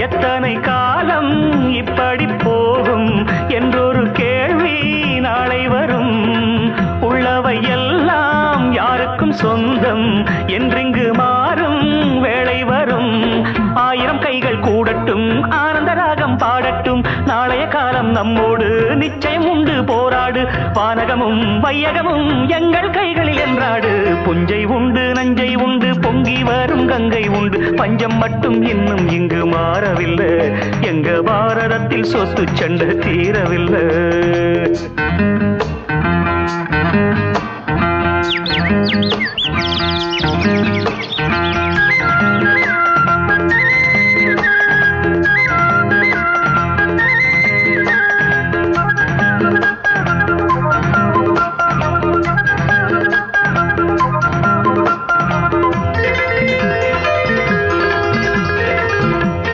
எத்தனை காலம் இப்படி போகும் என்றொரு கேள்வி நாளை வரும். உள்ளவை எல்லாம் யாருக்கும் சொந்தம் என்றிங்கு மாறும் வேளை வரும். ஆயிரம் கைகள் கூடட்டும் ஆனந்த ராகம் பாடட்டும். நாளைய காலம் நம்மோடு நிச்சயம் உண்டு போராடு. வானகமும் வையகமும் எங்கள் கைகளில் என்றாடு. புஞ்சை உண்டு நஞ்சை உண்டு பொங்கி வரும் கங்கை உண்டு. பஞ்சம் மட்டும் இன்னும் இங்கு மா வாரத்தில் சொத்து சண்டை தீரவில்லை.